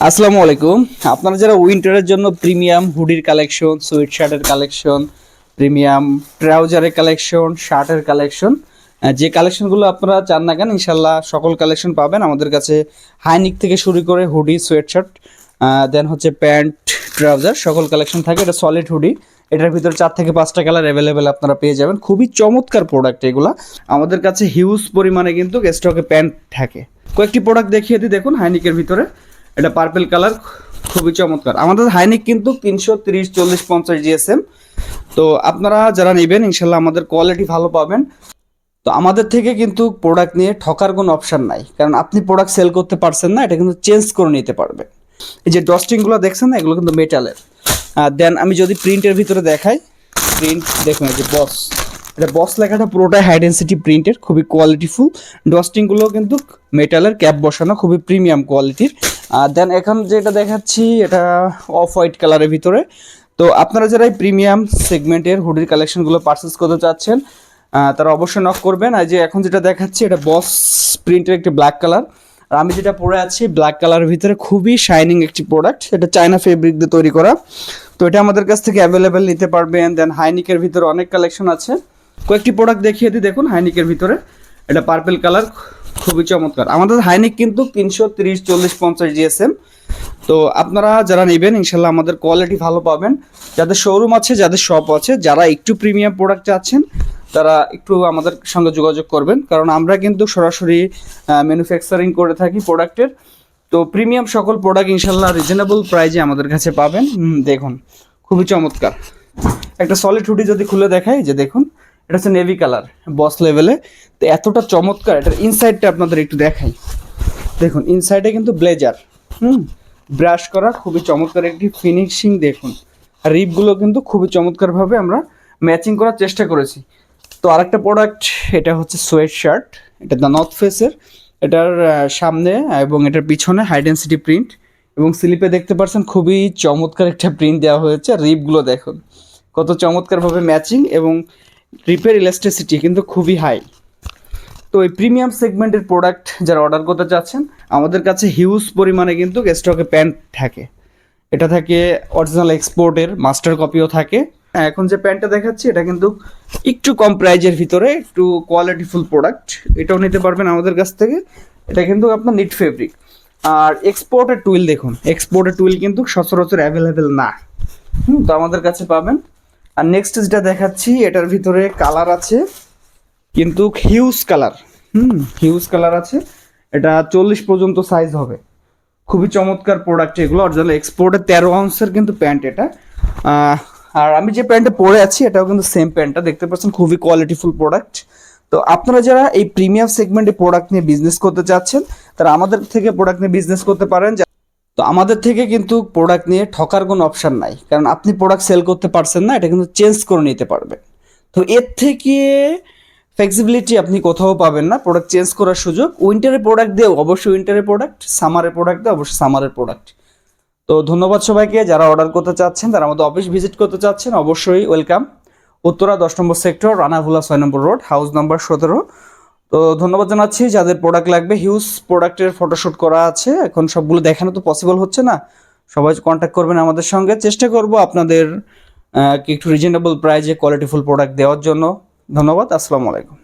আসসালামু আলাইকুম। আপনারা যারা উইন্টারের জন্য প্রিমিয়াম হুডির কালেকশন সুইট শার্টের কালেকশন প্রিমিয়াম ট্রাউজারের কালেকশন শার্টের কালেকশন যে কালেকশনগুলো আপনারা চান না কেন, ইনশাল্লাহ সকল কালেকশন পাবেন। আমাদের কাছে হাইনিক থেকে শুরু করে হুডি সোয়েট শার্ট দেন হচ্ছে প্যান্ট ট্রাউজার সকল কালেকশন থাকে। এটা সলিড হুডি এটার ভিতরে চার থেকে পাঁচটা কালার অ্যাভেলেবেল আপনারা পেয়ে যাবেন। খুবই চমৎকার প্রোডাক্ট এগুলা। আমাদের কাছে হিউজ পরিমাণে কিন্তু স্টকে প্যান্ট থাকে। কয়েকটি প্রোডাক্ট দেখিয়ে দিই, দেখুন হাইনিকের ভিতরে। এটা পার্পেল কালার খুবই চমৎকার। আমাদের হাইনিক কিন্তু তিনশো তিরিশ, চল্লিশ, পঞ্চাশ জিএসএম তো আপনারা যারা নেবেন, ইনশাল্লাহ আমাদের কোয়ালিটি ভালো পাবেন। তো আমাদের থেকে কিন্তু প্রোডাক্ট নিয়ে ঠকার কোনো অপশান নাই। কারণ আপনি প্রোডাক্ট সেল করতে পারছেন না, এটা কিন্তু চেঞ্জ করে নিতে পারবেন এই যে ডস্টিংগুলো দেখছেন না, এগুলো কিন্তু মেটালের দেন আমি যদি প্রিন্টের ভিতরে দেখাই প্রিন্ট দেখুন যে বস এটা বস লেখাটা পুরোটাই হাই ডেন্সিটি প্রিন্টের খুবই কোয়ালিটিফুল ডস্টিংগুলো কিন্তু মেটালের ক্যাপ বসানো, খুবই প্রিমিয়াম কোয়ালিটির আর দেন এখন যেটা দেখাচ্ছি, এটা অফ হোয়াইট কালারের ভিতরে। তো আপনারা যারা এই প্রিমিয়াম সেগমেন্টের হুডির কালেকশনগুলো পারচেস করতে চাচ্ছেন তারা অবশ্যই নক করবেন। আর যে এখন যেটা দেখাচ্ছি, এটা বস প্রিন্টের একটি ব্ল্যাক কালার আর আমি যেটা পরে আছি ব্ল্যাক কালারের ভিতরে খুবই শাইনিং একটি প্রোডাক্ট এটা চায়না ফেব্রিক দিয়ে তৈরি করা। তো এটা আমাদের কাছ থেকে অ্যাভেলেবেল নিতে পারবেন দেন হাইনিকের ভিতরে অনেক কালেকশন আছে। কয়েকটি প্রোডাক্ট দেখিয়ে দিই। দেখুন হাইনিকের ভিতরে। এটা পার্পেল কালার খুবই চমৎকার। আমাদের হাইনিক কিন্তু তিনশো তিরিশ, চল্লিশ, পঞ্চাশ জিএসএম তো আপনারা যারা নেবেন, ইনশাল্লাহ আমাদের কোয়ালিটি ভালো পাবেন। যাদের শোরুম আছে, যাদের শপ আছে, যারা একটু প্রিমিয়াম প্রোডাক্ট চাচ্ছেন, তারা একটু আমাদের সঙ্গে যোগাযোগ করবেন। কারণ আমরা কিন্তু সরাসরি ম্যানুফ্যাকচারিং করে থাকি প্রোডাক্টের তো প্রিমিয়াম সকল প্রোডাক্ট ইনশাল্লাহ রিজনেবল প্রাইজে আমাদের কাছে পাবেন। দেখুন, খুবই চমৎকার। একটা সলিড হুডি যদি খুলে দেখাই, যে দেখুন এটা হচ্ছে নেভি কালার বস লেভেলে তো এতটা চমৎকার, এটার ইনসাইডটা আপনাদের একটু দেখাই। দেখুন ইনসাইডে কিন্তু ব্লেজার হুম? ব্রাশ করা, খুবই চমৎকার একটি ফিনিশিং দেখুন। রিপগুলো কিন্তু খুবই চমৎকারভাবে আমরা ম্যাচিং করার চেষ্টা করেছি। তো আরেকটা প্রোডাক্ট এটা হচ্ছে সোয়েট শার্ট এটা দ্য নর্থ ফেসের এটার সামনে এবং এটার পিছনে হাই ডেন্সিটি প্রিন্ট এবং স্লিপে দেখতে পাচ্ছেন খুবই চমৎকার একটা প্রিন্ট দেওয়া হয়েছে। রিপগুলো দেখুন, কত চমৎকারভাবে ম্যাচিং এবং রিপের ইলাস্টিসিটি কিন্তু খুবই হাই তো এই প্রিমিয়াম সেগমেন্টের প্রোডাক্ট যারা অর্ডার করতে চাচ্ছেন, আমাদের কাছে হিউজ পরিমাণে কিন্তু স্টকে প্যান্ট থাকে। এটা থাকে অরিজিনাল এক্সপোর্টের মাস্টার কপিও থাকে। এখন যে প্যান্টটা দেখাচ্ছি, এটা কিন্তু একটু কম প্রাইজের ভিতরে, একটু কোয়ালিটিফুল প্রোডাক্ট এটাও নিতে পারবেন আমাদের কাছ থেকে। এটা কিন্তু আপনার নিট ফেব্রিক আর এক্সপোর্টের টুইল দেখুন। এক্সপোর্টের টুইল কিন্তু সচরাচর অ্যাভেলেবেল না। হুম, তো আমাদের কাছে পাবেন আর নেক্সট যেটা দেখাচ্ছি, এটার ভিতরে কালার আছে, কিন্তু huge colour hmm huge colour আছে। এটা চল্লিশ পর্যন্ত সাইজ হবে। খুবই চমৎকার প্রোডাক্ট এগুলো অরিজিনাল এক্সপোর্টের তেরো আউন্সের কিন্তু প্যান্ট এটা। আর আমি যে প্যান্টটা পরে আছি, এটাও কিন্তু সেম প্যান্টটা দেখতে পাচ্ছেন খুবই কোয়ালিটিফুল প্রোডাক্ট তো আপনারা যারা এই প্রিমিয়াম সেগমেন্টে প্রোডাক্ট নিয়ে বিজনেস করতে চাচ্ছেন, তারা আমাদের থেকে প্রোডাক্ট নিয়ে বিজনেস করতে পারেন। তো আমাদের থেকে কিন্তু প্রোডাক্ট নিয়ে ঠকার কোনো অপশান নাই। কারণ আপনি প্রোডাক্ট সেল করতে পারছেন না, এটা কিন্তু চেঞ্জ করে নিতে পারবেন। তো এর থেকে ফ্লেক্সিবিলিটি আপনি কোথাও পাবেন না প্রোডাক্ট চেঞ্জ করার সুযোগ। উইন্টারের প্রোডাক্ট দিয়েও, অবশ্যই উইন্টারের প্রোডাক্ট সামারের প্রোডাক্ট দিয়ে অবশ্যই সামারের প্রোডাক্ট তো ধন্যবাদ সবাইকে, যারা অর্ডার করতে চাচ্ছেন তারা আমাদের অফিস ভিজিট করতে চাচ্ছেন, অবশ্যই ওয়েলকাম উত্তরা দশ নম্বর সেক্টর রানাভুলা ছয় নম্বর রোড হাউস নম্বর সতেরো। তো ধন্যবাদ জানাচ্ছি। যাদের প্রোডাক্ট লাগবে হিউজ প্রোডাক্টের ফটোশ্যুট করা আছে, এখন সবগুলো দেখানো তো পসিবল হচ্ছে না। সবাই কন্ট্যাক্ট করবেন আমাদের সঙ্গে। চেষ্টা করব আপনাদের একটু রিজনেবল প্রাইজে কোয়ালিটিফুল প্রোডাক্ট দেওয়ার জন্য। ধন্যবাদ, আসসালামু আলাইকুম।